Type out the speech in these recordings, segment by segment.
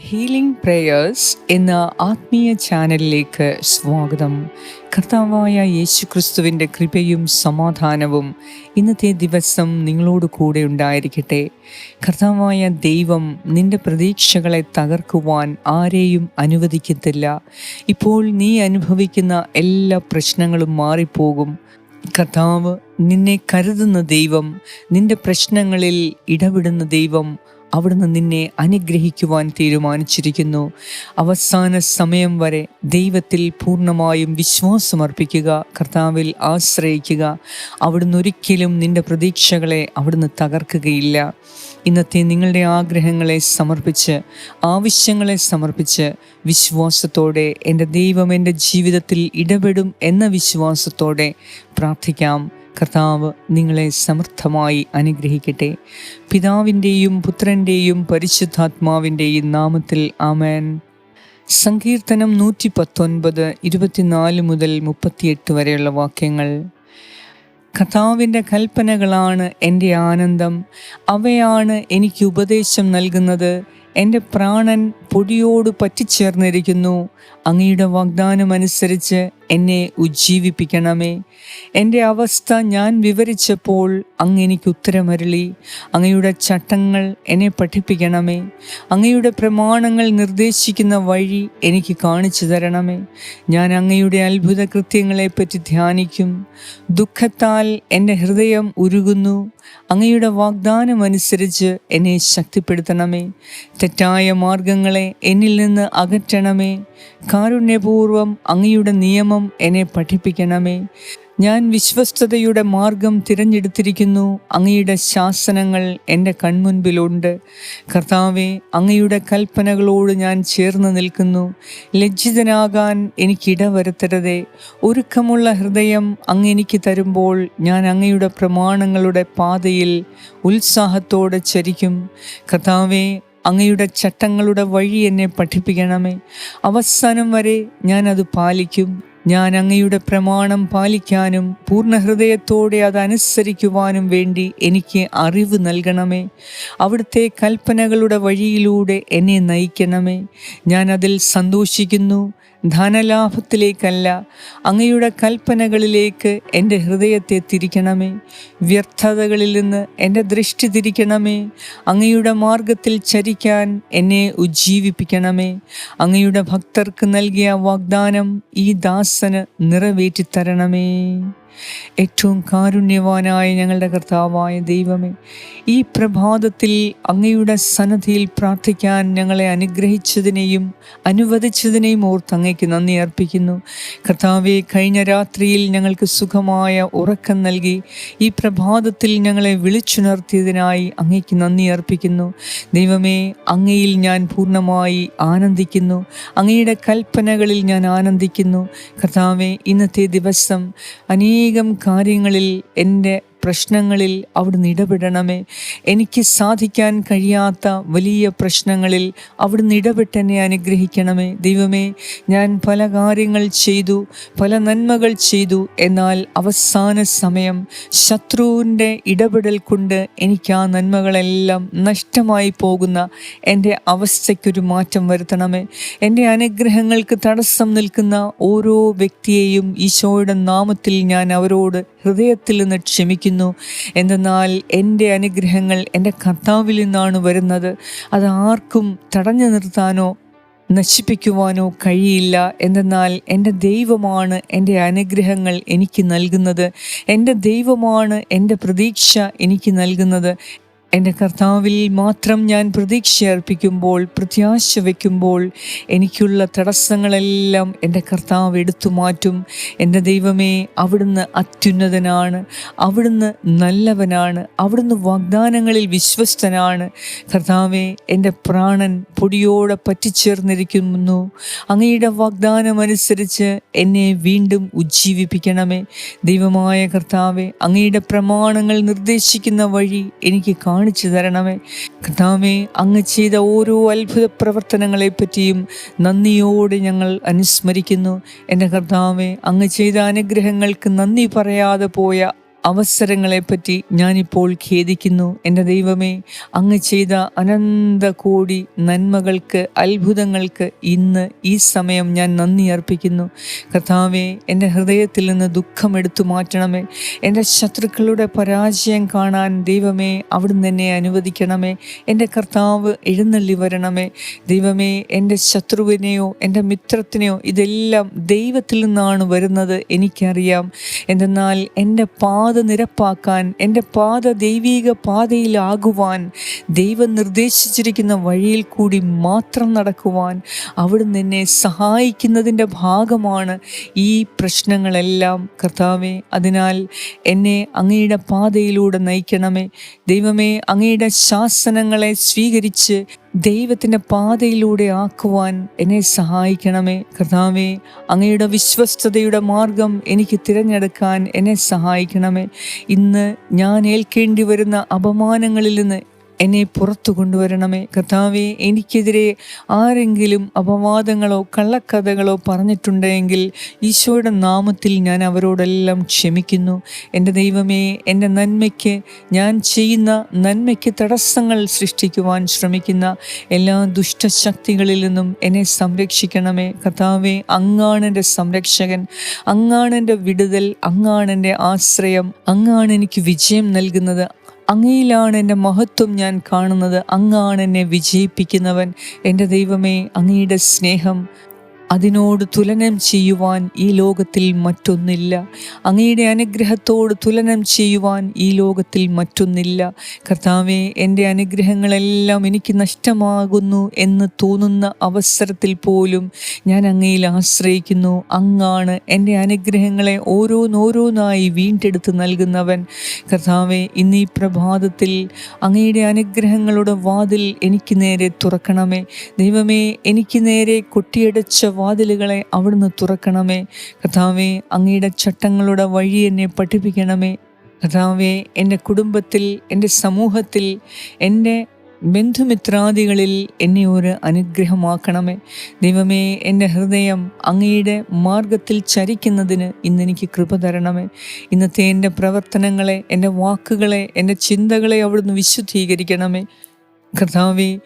Healing prayers എന്ന ആത്മീയ ചാനലിലേക്ക് സ്വാഗതം. കർത്താവായ യേശു ക്രിസ്തുവിന്റെ കൃപയും സമാധാനവും ഇന്നത്തെ ദിവസം നിങ്ങളോട് കൂടെ ഉണ്ടായിരിക്കട്ടെ. കർത്താവായ ദൈവം നിന്റെ പ്രതീക്ഷകളെ തകർക്കുവാൻ ആരെയും അനുവദിക്കത്തില്ല. ഇപ്പോൾ നീ അനുഭവിക്കുന്ന എല്ലാ പ്രശ്നങ്ങളും മാറിപ്പോകും. കർത്താവ് നിന്നെ കരുതുന്ന ദൈവം നിന്റെ പ്രശ്നങ്ങളിൽ ഇടപെടുന്ന ദൈവം അവിടുന്ന് നിന്നെ അനുഗ്രഹിക്കുവാൻ തീരുമാനിച്ചിരിക്കുന്നു. അവസാന സമയം വരെ ദൈവത്തിൽ പൂർണമായും വിശ്വാസമർപ്പിക്കുക കർത്താവിൽ ആശ്രയിക്കുക. അവിടുന്ന് ഒരിക്കലും നിന്റെ പ്രതീക്ഷകളെ അവിടുന്ന് തകർക്കുകയില്ല. ഇന്നത്തെ നിങ്ങളുടെ ആഗ്രഹങ്ങളെ സമർപ്പിച്ച് ആവശ്യങ്ങളെ സമർപ്പിച്ച് വിശ്വാസത്തോടെ എന്റെ ദൈവം എന്റെ ജീവിതത്തിൽ ഇടപെടും എന്ന വിശ്വാസത്തോടെ പ്രാർത്ഥിക്കാം. കർത്താവ് നിങ്ങളെ സമർത്ഥമായി അനുഗ്രഹിക്കട്ടെ. പിതാവിന്റെയും പുത്രന്റെയും പരിശുദ്ധാത്മാവിന്റെയും നാമത്തിൽ ആമേൻ. സങ്കീർത്തനം നൂറ്റി പത്തൊൻപത് ഇരുപത്തിനാല് മുതൽ മുപ്പത്തിയെട്ട് വരെയുള്ള വാക്യങ്ങൾ. കർത്താവിന്റെ കൽപ്പനകളാണ് എന്റെ ആനന്ദം. അവയാണ് എനിക്ക് ഉപദേശം നൽകുന്നത്. എന്റെ പ്രാണൻ പൊടിയോട് പറ്റിച്ചേർന്നിരിക്കുന്നു. അങ്ങയുടെ വാഗ്ദാനമനുസരിച്ച് എന്നെ ഉജ്ജീവിപ്പിക്കണമേ. എന്റെ അവസ്ഥ ഞാൻ വിവരിച്ചപ്പോൾ അങ്ങ് എനിക്ക് ഉത്തരമരുളി. അങ്ങയുടെ ചട്ടങ്ങൾ എന്നെ പഠിപ്പിക്കണമേ. അങ്ങയുടെ പ്രമാണങ്ങൾ നിർദ്ദേശിക്കുന്ന വഴി എനിക്ക് കാണിച്ചു തരണമേ. ഞാൻ അങ്ങയുടെ അത്ഭുത കൃത്യങ്ങളെപ്പറ്റി ധ്യാനിക്കും. ദുഃഖത്താൽ എന്റെ ഹൃദയം ഉരുകുന്നു. അങ്ങയുടെ വാഗ്ദാനം അനുസരിച്ച് എന്നെ ശക്തിപ്പെടുത്തണമേ. തെറ്റായ മാർഗങ്ങളെ എന്നിൽ നിന്ന് അകറ്റണമേ. കാരുണ്യപൂർവം അങ്ങയുടെ നിയമം എന്നെ പഠിപ്പിക്കണമേ. ഞാൻ വിശ്വസ്തതയുടെ മാർഗം തിരഞ്ഞെടുത്തിരിക്കുന്നു. അങ്ങയുടെ ശാസനങ്ങൾ എന്റെ കൺമുൻപിലുണ്ട്. കർത്താവെ അങ്ങയുടെ കൽപ്പനകളോട് ഞാൻ ചേർന്ന് നിൽക്കുന്നു. ലജ്ജിതനാകാൻ എനിക്കിടവരുത്തരുതേ ഒരുക്കമുള്ള ഹൃദയം അങ്ങ് എനിക്ക് തരുമ്പോൾ ഞാൻ അങ്ങയുടെ പ്രമാണങ്ങളുടെ പാതയിൽ ഉത്സാഹത്തോടെ ചരിക്കും. കർത്താവെ അങ്ങയുടെ ചട്ടങ്ങളുടെ വഴി എന്നെ പഠിപ്പിക്കണമേ. അവസാനം വരെ ഞാൻ അത് പാലിക്കും. ഞാൻ അങ്ങയുടെ പ്രമാണം പാലിക്കാനും പൂർണ ഹൃദയത്തോടെ അത് അനുസരിക്കുവാനും വേണ്ടി എനിക്ക് അറിവ് നൽകണമേ. അവിടുത്തെ കൽപ്പനകളുടെ വഴിയിലൂടെ എന്നെ നയിക്കണമേ. ഞാൻ അതിൽ സന്തോഷിക്കുന്നു. ധനലാഭത്തിലേക്കല്ല അങ്ങയുടെ കൽപ്പനകളിലേക്ക് എന്റെ ഹൃദയത്തെ തിരിക്കണമേ. വ്യർത്ഥതകളിൽ നിന്ന് എന്റെ ദൃഷ്ടി തിരിക്കണമേ. അങ്ങയുടെ മാർഗത്തിൽ ചരിക്കാൻ എന്നെ ഉജ്ജീവിപ്പിക്കണമേ. അങ്ങയുടെ ഭക്തർക്ക് നൽകിയ വാഗ്ദാനം ഈ ദാസന് നിറവേറ്റിത്തരണമേ. ഏറ്റവും കാരുണ്യവാനായ ഞങ്ങളുടെ കർത്താവായ ദൈവമേ ഈ പ്രഭാതത്തിൽ അങ്ങയുടെ സന്നദ്ധിയിൽ പ്രാർത്ഥിക്കാൻ ഞങ്ങളെ അനുഗ്രഹിച്ചതിനെയും അനുവദിച്ചതിനെയും ഓർത്ത് അങ്ങയ്ക്ക് നന്ദി അർപ്പിക്കുന്നു. കർത്താവെ കഴിഞ്ഞ രാത്രിയിൽ ഞങ്ങൾക്ക് സുഖമായ ഉറക്കം നൽകി ഈ പ്രഭാതത്തിൽ ഞങ്ങളെ വിളിച്ചുണർത്തിയതിനായി അങ്ങയ്ക്ക് നന്ദി അർപ്പിക്കുന്നു. ദൈവമേ അങ്ങയിൽ ഞാൻ പൂർണമായി ആനന്ദിക്കുന്നു. അങ്ങയുടെ കൽപ്പനകളിൽ ഞാൻ ആനന്ദിക്കുന്നു. കർത്താവെ ഇന്നത്തെ ദിവസം അനേക അനേകം കാര്യങ്ങളിൽ എന്റെ പ്രശ്നങ്ങളിൽ അവിടുന്ന് ഇടപെടണമേ. എനിക്ക് സാധിക്കാൻ കഴിയാത്ത വലിയ പ്രശ്നങ്ങളിൽ അവിടുന്ന് ഇടപെട്ടെന്നെ അനുഗ്രഹിക്കണമേ. ദൈവമേ ഞാൻ പല കാര്യങ്ങൾ ചെയ്തു പല നന്മകൾ ചെയ്തു. എന്നാൽ അവസാന സമയം ശത്രുവിന്റെ ഇടപെടൽ കൊണ്ട് എനിക്ക് ആ നന്മകളെല്ലാം നഷ്ടമായി പോകുന്ന എന്റെ അവസ്ഥയ്ക്കൊരു മാറ്റം വരുത്തണമേ. എന്റെ അനുഗ്രഹങ്ങൾക്ക് തടസ്സം നിൽക്കുന്ന ഓരോ വ്യക്തിയെയും ഈശോയുടെ നാമത്തിൽ ഞാൻ അവരോട് ഹൃദയത്തിൽ നിന്ന് ക്ഷമിക്കുന്നു. എന്തെന്നാൽ എന്റെ അനുഗ്രഹങ്ങൾ എന്റെ കർത്താവിൽ നിന്നാണ് വരുന്നത്. അത് ആർക്കും തടഞ്ഞു നിർത്താനോ നശിപ്പിക്കുവാനോ കഴിയില്ല. എന്തെന്നാൽ എന്റെ ദൈവമാണ് എന്റെ അനുഗ്രഹങ്ങൾ എനിക്ക് നൽകുന്നത്. എന്റെ ദൈവമാണ് എന്റെ പ്രതീക്ഷ എനിക്ക് നൽകുന്നത്. എന്റെ കർത്താവിൽ മാത്രം ഞാൻ പ്രതീക്ഷ അർപ്പിക്കുമ്പോൾ പ്രത്യാശ വയ്ക്കുമ്പോൾ എനിക്കുള്ള തടസ്സങ്ങളെല്ലാം എന്റെ കർത്താവ് എടുത്തു മാറ്റും. എന്റെ ദൈവമേ അവിടുന്ന് അത്യുന്നതനാണ് അവിടുന്ന് നല്ലവനാണ് അവിടുന്ന് വാഗ്ദാനങ്ങളിൽ വിശ്വസ്തനാണ്. കർത്താവെ എന്റെ പ്രാണൻ പൊടിയോടെ പറ്റിച്ചേർന്നിരിക്കുന്നു. അങ്ങയുടെ വാഗ്ദാനമനുസരിച്ച് എന്നെ വീണ്ടും ഉജ്ജീവിപ്പിക്കണമേ. ദൈവമായ കർത്താവെ അങ്ങയുടെ പ്രമാണങ്ങൾ നിർദ്ദേശിക്കുന്ന വഴി എനിക്ക് കാണും. കാണിച്ചു തരണമേ. കർത്താവേ അങ്ങ് ചെയ്ത ഓരോ അത്ഭുത പ്രവർത്തനങ്ങളെ പറ്റിയും നന്ദിയോടെ ഞങ്ങൾ അനുസ്മരിക്കുന്നു. എന്റെ കർത്താവെ അങ്ങ് ചെയ്ത അനുഗ്രഹങ്ങൾക്ക് നന്ദി പറയാതെ പോയ അവസരങ്ങളെപ്പറ്റി ഞാനിപ്പോൾ ഖേദിക്കുന്നു. എന്റെ ദൈവമേ അങ്ങ് ചെയ്ത അനന്ത കോടി നന്മകൾക്ക് അത്ഭുതങ്ങൾക്ക് ഇന്ന് ഈ സമയം ഞാൻ നന്ദി അർപ്പിക്കുന്നു. കർത്താവെ എന്റെ ഹൃദയത്തിൽ നിന്ന് ദുഃഖം എടുത്തു മാറ്റണമേ. എന്റെ ശത്രുക്കളുടെ പരാജയം കാണാൻ ദൈവമേ അവിടുന്ന് എന്നെ അനുവദിക്കണമേ. എന്റെ കർത്താവ് എഴുന്നള്ളി വരണമേ. ദൈവമേ എന്റെ ശത്രുവിനെയോ എന്റെ മിത്രത്തിനെയോ ഇതെല്ലാം ദൈവത്തിൽ നിന്നാണ് വരുന്നത് എനിക്കറിയാം. എന്തെന്നാൽ എന്റെ പാത നിരപ്പാക്കാൻ എന്റെ പാത ദൈവീക പാതയിലാകുവാൻ ദൈവം നിർദ്ദേശിച്ചിരിക്കുന്ന വഴിയിൽ കൂടി മാത്രം നടക്കുവാൻ അവിടുന്ന് എന്നെ സഹായിക്കുന്നതിന്റെ ഭാഗമാണ് ഈ പ്രശ്നങ്ങളെല്ലാം. കർത്താവെ അതിനാൽ എന്നെ അങ്ങയുടെ പാതയിലൂടെ നയിക്കണമേ. ദൈവമേ അങ്ങയുടെ ശാസനങ്ങളെ സ്വീകരിച്ച് ദൈവത്തിന്റെ പാതയിലൂടെ ആക്കുവാൻ എന്നെ സഹായിക്കണമേ. കർത്താവേ അങ്ങയുടെ വിശ്വസ്തതയുടെ മാർഗം എനിക്ക് തിരഞ്ഞെടുക്കാൻ എന്നെ സഹായിക്കണമേ. ഇന്ന് ഞാൻ ഏൽക്കേണ്ടി വരുന്ന അപമാനങ്ങളിൽ നിന്ന് എന്നെ പുറത്തു കൊണ്ടുവരണമേ. കർത്താവെ എനിക്കെതിരെ ആരെങ്കിലും അപവാദങ്ങളോ കള്ളക്കഥകളോ പറഞ്ഞിട്ടുണ്ടെങ്കിൽ ഈശോയുടെ നാമത്തിൽ ഞാൻ അവരോടെല്ലാം ക്ഷമിക്കുന്നു. എന്റെ ദൈവമേ എന്റെ നന്മയ്ക്ക് ഞാൻ ചെയ്യുന്ന നന്മയ്ക്ക് തടസ്സങ്ങൾ സൃഷ്ടിക്കുവാൻ ശ്രമിക്കുന്ന എല്ലാ ദുഷ്ടശക്തികളിൽ നിന്നും എന്നെ സംരക്ഷിക്കണമേ. കർത്താവെ അങ്ങാണ് എന്റെ സംരക്ഷകൻ. അങ്ങാണ് എന്റെ വിടുതൽ. അങ്ങാണ് എന്റെ ആശ്രയം. അങ്ങാണ് എനിക്ക് വിജയം നൽകുന്നത്. അങ്ങയിലാണ് എന്റെ മഹത്വം ഞാൻ കാണുന്നത്. അങ്ങാണ് എന്നെ വിജയിപ്പിക്കുന്നവൻ. എന്റെ ദൈവമേ അങ്ങയുടെ സ്നേഹം അതിനോട് തുലനം ചെയ്യുവാൻ ഈ ലോകത്തിൽ മറ്റൊന്നില്ല. അങ്ങയുടെ അനുഗ്രഹത്തോട് തുലനം ചെയ്യുവാൻ ഈ ലോകത്തിൽ മറ്റൊന്നില്ല. കർത്താവെ എന്റെ അനുഗ്രഹങ്ങളെല്ലാം എനിക്ക് നഷ്ടമാകുന്നു എന്ന് തോന്നുന്ന അവസരത്തിൽ പോലും ഞാൻ അങ്ങയിൽ ആശ്രയിക്കുന്നു. അങ്ങാണ് എന്റെ അനുഗ്രഹങ്ങളെ ഓരോന്നോരോന്നായി വീണ്ടെടുത്ത് നൽകുന്നവൻ. കർത്താവെ ഇന്ന് പ്രഭാതത്തിൽ അങ്ങയുടെ അനുഗ്രഹങ്ങളുടെ വാതിൽ എനിക്ക് നേരെ തുറക്കണമേ. ദൈവമേ എനിക്ക് നേരെ കൊട്ടിയടച്ച വാതിലുകളെ അവിടുന്ന് തുറക്കണമേ. കഥാവേ അങ്ങയുടെ ചട്ടങ്ങളുടെ വഴി എന്നെ പഠിപ്പിക്കണമേ. കഥാവേ എന്റെ കുടുംബത്തിൽ എന്റെ സമൂഹത്തിൽ എന്റെ ബന്ധുമിത്രാദികളിൽ എന്നെ ഒരു അനുഗ്രഹമാക്കണമേ. ദൈവമേ എന്റെ ഹൃദയം അങ്ങയുടെ മാർഗത്തിൽ ചരിക്കുന്നതിന് ഇന്നെനിക്ക് കൃപ തരണമേ. ഇന്നത്തെ എന്റെ പ്രവർത്തനങ്ങളെ എന്റെ വാക്കുകളെ എന്റെ ചിന്തകളെ അവിടുന്ന് വിശുദ്ധീകരിക്കണമേ. കർത്താവേ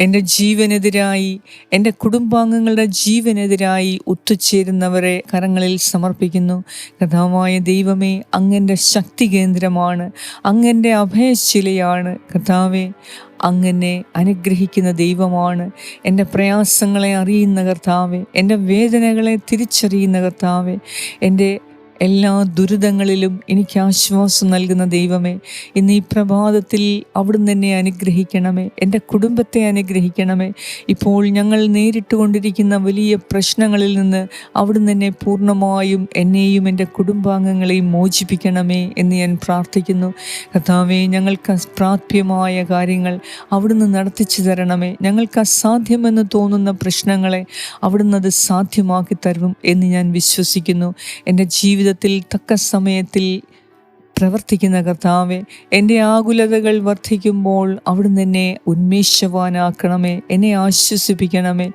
എന്റെ ജീവനെതിരായി എന്റെ കുടുംബാംഗങ്ങളുടെ ജീവനെതിരായി ഒത്തുചേരുന്നവരെ കരങ്ങളിൽ സമർപ്പിക്കുന്നു. കഥാവായ ദൈവമേ അങ്ങന്റെ ശക്തി കേന്ദ്രമാണ് അങ്ങന്റെ അഭയശിലയാണ്. കഥാവേ അങ്ങനെ അനുഗ്രഹിക്കുന്ന ദൈവമാണ്. എന്റെ പ്രയാസങ്ങളെ അറിയുന്ന കർത്താവെ എന്റെ വേദനകളെ തിരിച്ചറിയുന്ന കർത്താവെ എന്റെ എല്ലാ ദുരിതങ്ങളിലും എനിക്ക് ആശ്വാസം നൽകുന്ന ദൈവമേ ഇന്ന് ഈ പ്രഭാതത്തിൽ അവിടുന്ന് എന്നെ അനുഗ്രഹിക്കണമേ എന്റെ കുടുംബത്തെ അനുഗ്രഹിക്കണമേ. ഇപ്പോൾ ഞങ്ങൾ നേരിട്ട് കൊണ്ടിരിക്കുന്ന വലിയ പ്രശ്നങ്ങളിൽ നിന്ന് അവിടുന്ന് എന്നെ പൂർണമായും എന്നെയും എന്റെ കുടുംബാംഗങ്ങളെയും മോചിപ്പിക്കണമേ എന്ന് ഞാൻ പ്രാർത്ഥിക്കുന്നു. കർത്താവേ ഞങ്ങൾക്ക് പ്രാപ്യമായ കാര്യങ്ങൾ അവിടുന്ന് നടത്തിച്ചു തരണമേ. ഞങ്ങൾക്ക് അസാധ്യമെന്ന് തോന്നുന്ന പ്രശ്നങ്ങളെ അവിടുന്ന് അത് സാധ്യമാക്കി തരും എന്ന് ഞാൻ വിശ്വസിക്കുന്നു. എന്റെ ജീവിത ജീവിതത്തിൽ തക്ക സമയത്തിൽ പ്രവർത്തിക്കുന്ന കർത്താവെ എന്റെ ആകുലതകൾ വർദ്ധിക്കുമ്പോൾ അവിടുന്ന് എന്നെ ഉന്മേഷവാനാക്കണമേ എന്നെ ആശ്വസിപ്പിക്കണമേ.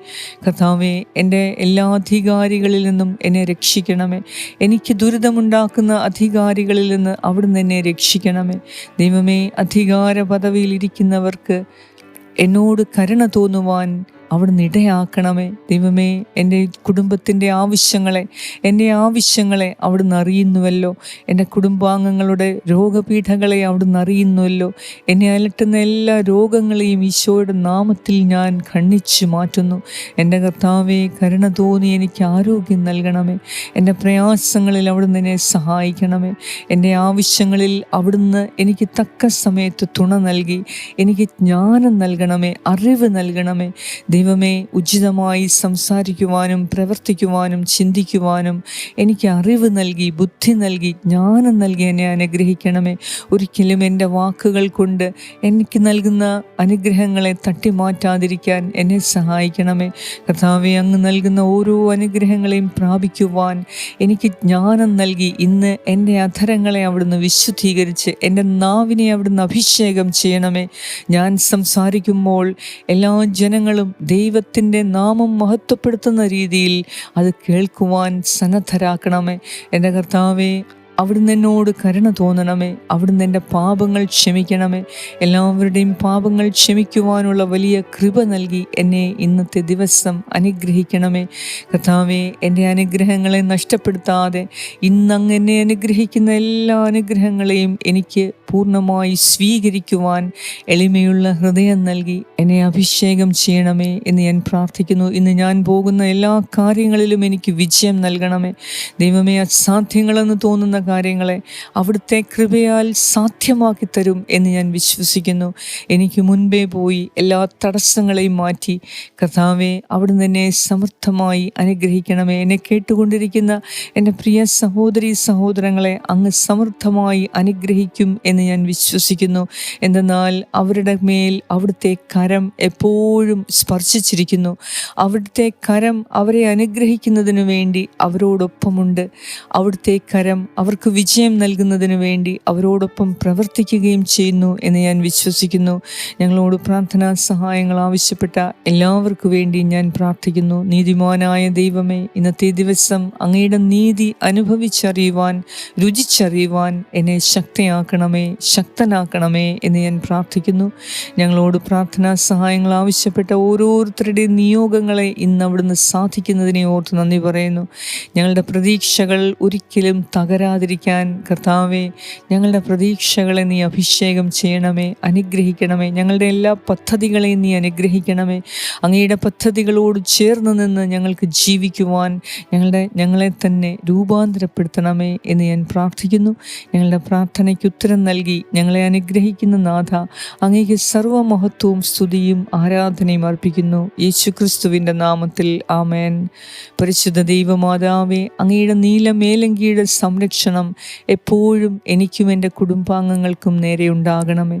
കർത്താവെ എന്റെ എല്ലാ അധികാരികളിൽ നിന്നും എന്നെ രക്ഷിക്കണമേ. എനിക്ക് ദുരിതമുണ്ടാക്കുന്ന അധികാരികളിൽ നിന്ന് അവിടുന്ന് എന്നെ രക്ഷിക്കണമേ. ദൈവമേ അധികാര പദവിയിലിരിക്കുന്നവർക്ക് എന്നോട് കരുണ തോന്നുവാൻ അവിടുന്ന് ഇടയാക്കണമേ ദൈവമേ എന്റെ കുടുംബത്തിന്റെ ആവശ്യങ്ങളെ എന്റെ ആവശ്യങ്ങളെ അവിടുന്ന് അറിയുന്നുവല്ലോ. എന്റെ കുടുംബാംഗങ്ങളുടെ രോഗപീഠങ്ങളെ അവിടുന്ന് അറിയുന്നുവല്ലോ. എന്നെ അലട്ടുന്ന എല്ലാ രോഗങ്ങളെയും ഈശോയുടെ നാമത്തിൽ ഞാൻ ഖണ്ണിച്ചു മാറ്റുന്നു. എന്റെ കർത്താവെ കരുണ തോന്നി എനിക്ക് ആരോഗ്യം നൽകണമേ. എന്റെ പ്രയാസങ്ങളിൽ അവിടുന്ന് എന്നെ സഹായിക്കണമേ. എന്റെ ആവശ്യങ്ങളിൽ അവിടുന്ന് എനിക്ക് തക്ക സമയത്ത് തുണ നൽകി. എനിക്ക് ജ്ഞാനം നൽകണമേ അറിവ് നൽകണമേ. ദൈവമേ ഉചിതമായി സംസാരിക്കുവാനും പ്രവർത്തിക്കുവാനും ചിന്തിക്കുവാനും എനിക്ക് അറിവ് നൽകി ബുദ്ധി നൽകി ജ്ഞാനം നൽകി എന്നെ അനുഗ്രഹിക്കണമേ. ഒരിക്കലും എന്റെ വാക്കുകൾ കൊണ്ട് എനിക്ക് നൽകുന്ന അനുഗ്രഹങ്ങളെ തട്ടിമാറ്റാതിരിക്കാൻ എന്നെ സഹായിക്കണമേ. കർത്താവെ അങ്ങ് നൽകുന്ന ഓരോ അനുഗ്രഹങ്ങളെയും പ്രാപിക്കുവാൻ എനിക്ക് ജ്ഞാനം നൽകി. ഇന്ന് എന്റെ അധരങ്ങളെ അവിടുന്ന് വിശുദ്ധീകരിച്ച് എന്റെ നാവിനെ അവിടുന്ന് അഭിഷേകം ചെയ്യണമേ. ഞാൻ സംസാരിക്കുമ്പോൾ എല്ലാ ജനങ്ങളും ദൈവത്തിന്റെ നാമം മഹത്വപ്പെടുത്തുന്ന രീതിയിൽ അത് കേൾക്കുവാൻ സന്നദ്ധരാക്കണമേ. എന്റെ കർത്താവെ അവിടുന്ന് എന്നോട് കരുണ തോന്നണമേ. അവിടുന്ന് എന്റെ പാപങ്ങൾ ക്ഷമിക്കണമേ. എല്ലാവരുടെയും പാപങ്ങൾ ക്ഷമിക്കുവാനുള്ള വലിയ കൃപ നൽകി എന്നെ ഇന്നത്തെ ദിവസം അനുഗ്രഹിക്കണമേ. കഥാവേ എന്റെ അനുഗ്രഹങ്ങളെ നഷ്ടപ്പെടുത്താതെ ഇന്നങ്ങ് എന്നെ അനുഗ്രഹിക്കുന്ന എല്ലാ അനുഗ്രഹങ്ങളെയും എനിക്ക് പൂർണമായി സ്വീകരിക്കുവാൻ എളിമയുള്ള ഹൃദയം നൽകി എന്നെ അഭിഷേകം ചെയ്യണമേ എന്ന് ഞാൻ പ്രാർത്ഥിക്കുന്നു. ഇന്ന് ഞാൻ പോകുന്ന എല്ലാ കാര്യങ്ങളിലും എനിക്ക് വിജയം നൽകണമേ. ദൈവമേ അസാധ്യങ്ങളെന്ന് തോന്നുന്ന കാര്യങ്ങളെ അവിടുത്തെ കൃപയാൽ സാധ്യമാക്കി തരും എന്ന് ഞാൻ വിശ്വസിക്കുന്നു. എനിക്ക് മുൻപേ പോയി എല്ലാ തടസ്സങ്ങളെയും മാറ്റി കഥാവെ അവിടുന്ന് എന്നെ സമർത്ഥമായി അനുഗ്രഹിക്കണമേ. എന്നെ കേട്ടുകൊണ്ടിരിക്കുന്ന എന്റെ പ്രിയ സഹോദരി സഹോദരങ്ങളെ അങ്ങ് സമർത്ഥമായി അനുഗ്രഹിക്കും എന്ന് ഞാൻ വിശ്വസിക്കുന്നു. എന്തെന്നാൽ അവരുടെ മേൽ അവിടുത്തെ കരം എപ്പോഴും സ്പർശിച്ചിരിക്കുന്നു. അവിടുത്തെ കരം അവരെ അനുഗ്രഹിക്കുന്നതിനു വേണ്ടി അവരോടൊപ്പമുണ്ട്. അവിടുത്തെ കരം അവർക്ക് വിജയം നൽകുന്നതിന് വേണ്ടി അവരോടൊപ്പം പ്രവർത്തിക്കുകയും ചെയ്യുന്നു എന്ന് ഞാൻ വിശ്വസിക്കുന്നു. ഞങ്ങളോട് പ്രാർത്ഥനാ സഹായങ്ങൾ ആവശ്യപ്പെട്ട എല്ലാവർക്കു വേണ്ടി ഞാൻ പ്രാർത്ഥിക്കുന്നു. നീതിമാനായ ദൈവമേ ഇന്നത്തെ ദിവസം അങ്ങയുടെ നീതി അനുഭവിച്ചറിയുവാൻ രുചിച്ചറിയുവാൻ എന്നെ ശക്തിയാക്കണമേ ശക്തനാക്കണമേ എന്ന് ഞാൻ പ്രാർത്ഥിക്കുന്നു. ഞങ്ങളോട് പ്രാർത്ഥനാ സഹായങ്ങൾ ആവശ്യപ്പെട്ട ഓരോരുത്തരുടെയും നിയോഗങ്ങളെ ഇന്ന് അവിടുന്ന് സാധിക്കുന്നതിനെ ഓർത്ത് നന്ദി പറയുന്നു. ഞങ്ങളുടെ പ്രതീക്ഷകൾ ഒരിക്കലും തകരാതിരിക്കാൻ കർത്താവേ ഞങ്ങളുടെ പ്രതീക്ഷകളെ നീ അഭിഷേകം ചെയ്യണമേ അനുഗ്രഹിക്കണമേ ഞങ്ങളുടെ എല്ലാ പദ്ധതികളെയും നീ അനുഗ്രഹിക്കണമേ. അങ്ങയുടെ പദ്ധതികളോട് ചേർന്ന് നിന്ന് ഞങ്ങൾക്ക് ജീവിക്കുവാൻ ഞങ്ങളുടെ ഞങ്ങളെ തന്നെ രൂപാന്തരപ്പെടുത്തണമേ എന്ന് ഞാൻ പ്രാർത്ഥിക്കുന്നു. ഞങ്ങളുടെ പ്രാർത്ഥനയ്ക്ക് ഉത്തരം നൽകി ഞങ്ങളെ അനുഗ്രഹിക്കുന്ന നാഥ അങ്ങേക്ക് സർവമഹത്വവും സ്തുതിയും ആരാധനയും അർപ്പിക്കുന്നു. യേശു ക്രിസ്തുവിന്റെ നാമത്തിൽ ആമേൻ. പരിശുദ്ധ ദൈവമാതാവേ അങ്ങയുടെ നീലമേലങ്കിയുടെ സംരക്ഷണം എപ്പോഴും എനിക്കും എന്റെ കുടുംബാംഗങ്ങൾക്കും നേരെ ഉണ്ടാകണമേ.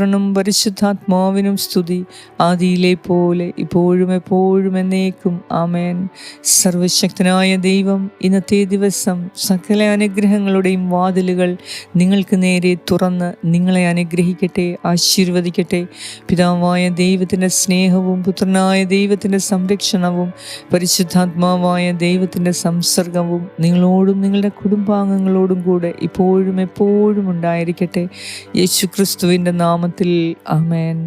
പുത്രനും പരിശുദ്ധാത്മാവിനും സ്തുതി. ആദിയിലെ പോലെ ഇപ്പോഴും എപ്പോഴും എന്നേക്കും. ആമേൻ. സർവശക്തനായ ദൈവം ഇന്നത്തെ ദിവസം സകല അനുഗ്രഹങ്ങളുടെയും വാതിലുകൾ നിങ്ങൾക്ക് നേരെ തുറന്ന് നിങ്ങളെ അനുഗ്രഹിക്കട്ടെ ആശീർവദിക്കട്ടെ. പിതാവായ ദൈവത്തിന്റെ സ്നേഹവും പുത്രനായ ദൈവത്തിന്റെ സംരക്ഷണവും പരിശുദ്ധാത്മാവായ ദൈവത്തിന്റെ സംസർഗവും നിങ്ങളോടും നിങ്ങളുടെ കുടുംബാംഗങ്ങളോടും കൂടെ ഇപ്പോഴും എപ്പോഴും ഉണ്ടായിരിക്കട്ടെ. യേശു ക്രിസ്തുവിന്റെ നാമത്തിൽ ആമേൻ.